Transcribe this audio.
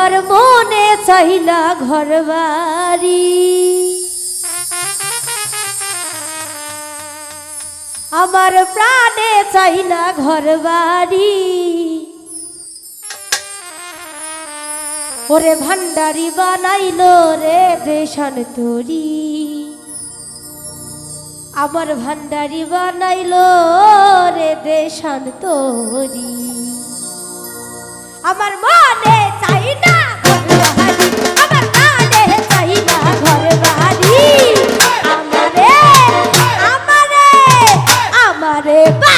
আমার মনে চাইলা ঘর বাড়ি আমার প্রাণে চাইলা ঘর বাড়ি ওরে ভান্ডারি বানাইলো রে দেশান তোরি। আমার ভান্ডারি বানাইলো রে দেশান তোরি। আমার মনে Arriba.